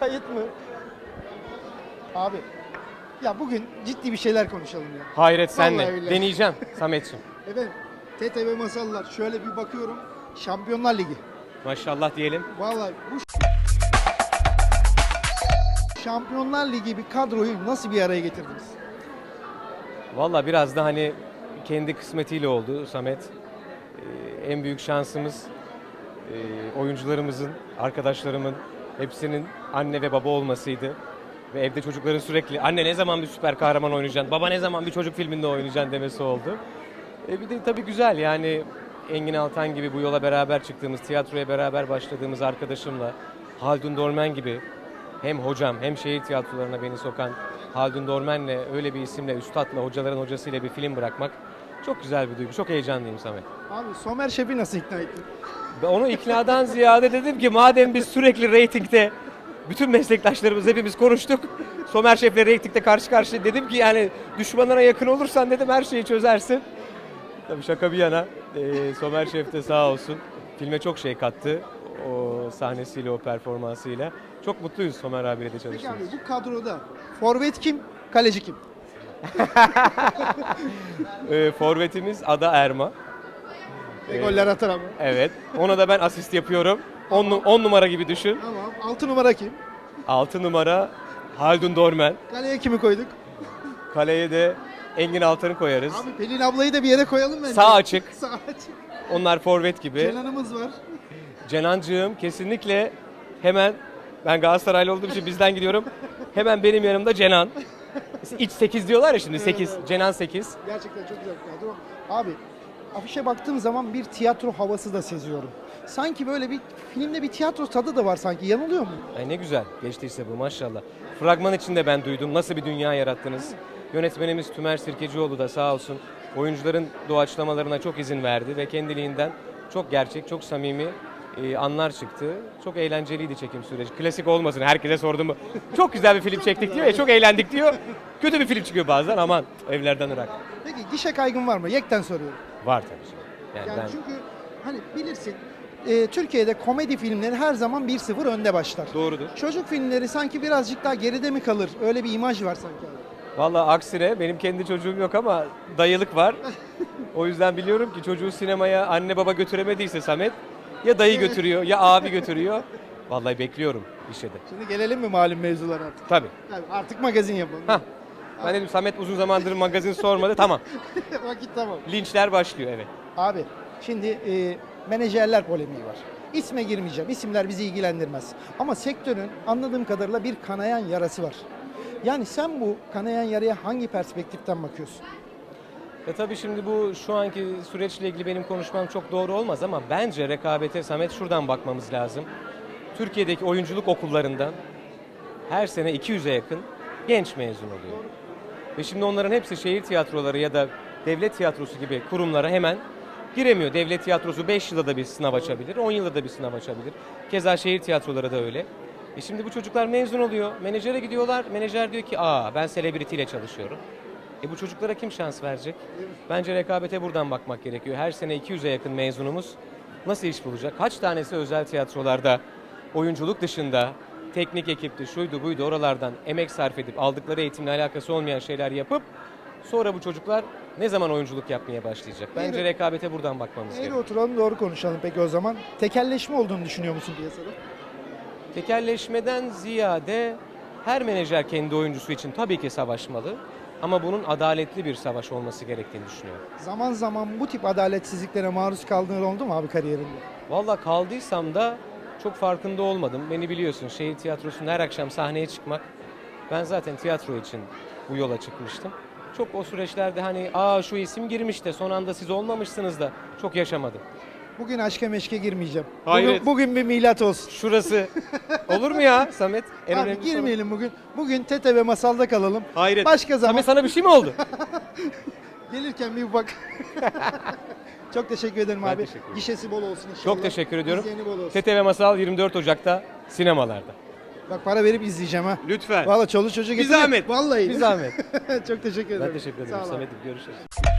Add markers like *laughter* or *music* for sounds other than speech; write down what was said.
Kayıt mı? Abi ya bugün ciddi bir şeyler konuşalım ya. Hayret senle. Vallahi billahi. Deneyeceğim *laughs* Samet'ciğim. Efendim TTV Masallar şöyle bir bakıyorum. Şampiyonlar Ligi. Maşallah diyelim. Vallahi bu Şampiyonlar Ligi bir kadroyu nasıl bir araya getirdiniz? Valla biraz da hani kendi kısmetiyle oldu Samet. Ee, en büyük şansımız e, oyuncularımızın, arkadaşlarımın hepsinin anne ve baba olmasıydı. Ve evde çocukların sürekli anne ne zaman bir süper kahraman oynayacaksın, baba ne zaman bir çocuk filminde oynayacaksın demesi oldu. E bir de tabii güzel yani Engin Altan gibi bu yola beraber çıktığımız, tiyatroya beraber başladığımız arkadaşımla Haldun Dormen gibi hem hocam hem şehir tiyatrolarına beni sokan Haldun Dormen'le öyle bir isimle, üstadla, hocaların hocasıyla bir film bırakmak çok güzel bir duygu. Çok heyecanlıyım Samet. Abi Somer Şef'i nasıl ikna ettin? Ve onu iknadan *laughs* ziyade dedim ki madem biz sürekli reytingde bütün meslektaşlarımız hepimiz konuştuk. Somer Şef'le reytingde karşı karşıya dedim ki yani düşmanlara yakın olursan dedim her şeyi çözersin. Tabii şaka bir yana eee, Somer Şef de sağ olsun filme çok şey kattı. O sahnesiyle, o performansıyla. Çok mutluyuz Somer abiyle de Peki çalıştığımız abi için. bu kadroda forvet kim, kaleci kim? Eee, *laughs* forvetimiz Ada Erma. Ee, goller atar ama. Evet. Ona da ben asist yapıyorum. 10 numara gibi düşün. Tamam. 6 numara kim? 6 numara Haldun Dormen. Kaleye kimi koyduk? Kaleye de Engin Altan'ı koyarız. Abi Pelin ablayı da bir yere koyalım bence. Sağ açık. *laughs* Sağ açık. Onlar forvet gibi. Kenan'ımız var. Cenancığım kesinlikle hemen ben Galatasaraylı olduğum için bizden gidiyorum. Hemen benim yanımda Cenan. İç 8 diyorlar ya şimdi 8. Evet, evet. Cenan 8. Gerçekten çok güzel bir kadro. Abi afişe baktığım zaman bir tiyatro havası da seziyorum. Sanki böyle bir filmde bir tiyatro tadı da var sanki. Yanılıyor mu? Ay ne güzel geçti işte bu maşallah. Fragman içinde ben duydum. Nasıl bir dünya yarattınız. Yönetmenimiz Tümer Sirkecioğlu da sağ olsun oyuncuların doğaçlamalarına çok izin verdi ve kendiliğinden çok gerçek, çok samimi e, anlar çıktı. Çok eğlenceliydi çekim süreci. Klasik olmasın herkese sordum? Çok güzel bir film çektik diyor ya, çok eğlendik diyor. Kötü bir film çıkıyor bazen aman evlerden ırak. Peki gişe kaygın var mı? Yekten soruyorum. Var tabii. canım. Yani, Yani ben çünkü hani bilirsin e, Türkiye'de komedi filmleri her zaman 1-0 önde başlar. doğrudur. Çocuk filmleri sanki birazcık daha geride mi kalır? Öyle bir imaj var sanki abi. Vallahi aksine benim kendi çocuğum yok ama dayılık var. O yüzden biliyorum ki çocuğu sinemaya anne baba götüremediyse Samet ya dayı götürüyor ya abi götürüyor. Vallahi bekliyorum işe de. Şimdi gelelim mi malum mevzulara artık? Tabii. Tabii artık magazin yapalım. Hah. Ben dedim Samet uzun zamandır magazin sormadı. Tamam. *laughs* Vakit tamam. Linçler başlıyor evet. Abi şimdi e, menajerler polemiği var. İsme girmeyeceğim. İsimler bizi ilgilendirmez. Ama sektörün anladığım kadarıyla bir kanayan yarası var. Yani sen bu kanayan yaraya hangi perspektiften bakıyorsun? E tabii şimdi bu şu anki süreçle ilgili benim konuşmam çok doğru olmaz ama bence rekabete Samet şuradan bakmamız lazım. Türkiye'deki oyunculuk okullarından her sene 200'e yakın genç mezun oluyor. Ve şimdi onların hepsi şehir tiyatroları ya da devlet tiyatrosu gibi kurumlara hemen giremiyor. Devlet tiyatrosu 5 yılda da bir sınav açabilir, 10 yılda da bir sınav açabilir. Keza şehir tiyatroları da öyle. E şimdi bu çocuklar mezun oluyor, menajere gidiyorlar. Menajer diyor ki aa ben celebrity ile çalışıyorum. E bu çocuklara kim şans verecek? Bence rekabete buradan bakmak gerekiyor. Her sene 200'e yakın mezunumuz nasıl iş bulacak? Kaç tanesi özel tiyatrolarda oyunculuk dışında teknik ekipti, şuydu buydu oralardan emek sarf edip aldıkları eğitimle alakası olmayan şeyler yapıp sonra bu çocuklar ne zaman oyunculuk yapmaya başlayacak? Bence Eğri- rekabete buradan bakmamız Eğri gerekiyor. oturalım doğru konuşalım peki o zaman. Tekelleşme olduğunu düşünüyor musun piyasada? Tekelleşmeden ziyade her menajer kendi oyuncusu için tabii ki savaşmalı. Ama bunun adaletli bir savaş olması gerektiğini düşünüyorum. Zaman zaman bu tip adaletsizliklere maruz kaldığın oldu mu abi kariyerinde? Valla kaldıysam da çok farkında olmadım. Beni biliyorsun şehir tiyatrosunda her akşam sahneye çıkmak. Ben zaten tiyatro için bu yola çıkmıştım. Çok o süreçlerde hani aa şu isim girmiş de son anda siz olmamışsınız da çok yaşamadım. Bugün aşka meşke girmeyeceğim. Hayret. Bugün, bugün bir milat olsun. Şurası olur mu ya Samet? En Abi önemli girmeyelim bugün. Bugün Tete ve Masal'da kalalım. Hayret. Başka zaman Samet sana bir şey mi oldu? *laughs* gelirken bir bak. *laughs* Çok teşekkür ederim Ben abi. teşekkür ederim. Gişesi bol olsun inşallah. Çok teşekkür ediyorum. İzleyeni bol olsun. TTV Masal 24 Ocak'ta sinemalarda. Bak para verip izleyeceğim ha. Lütfen. Valla çoluk çocuğu getirdim. zahmet. Vallahi. Bir zahmet. *laughs* Çok teşekkür ederim. Ben teşekkür Sağ ederim ol abi. Samet'im. Görüşürüz.